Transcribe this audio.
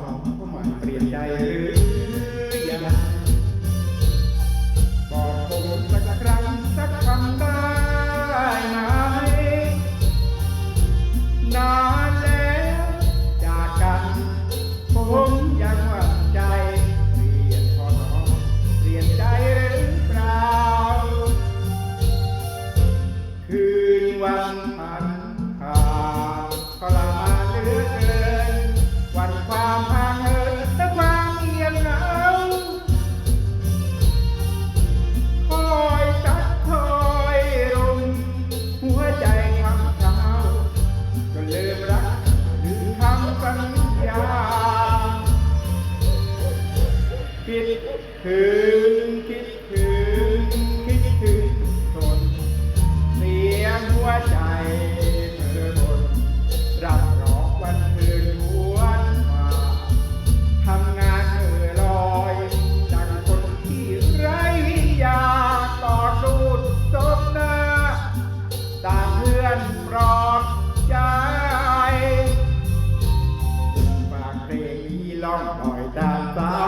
ความหมายเปลี่ยนได้หรือ คิดถึงคิดถึงคิดถึงจนเสียหัวใจเธอหมดรับรองวันคืนหวนมาทำงานเธอลอยจากคนที่ไร้ยาต่อดูดจบหน้าตามเพื่อนปลอดใจฝากเพลงนี้ลองหน่อยตามตา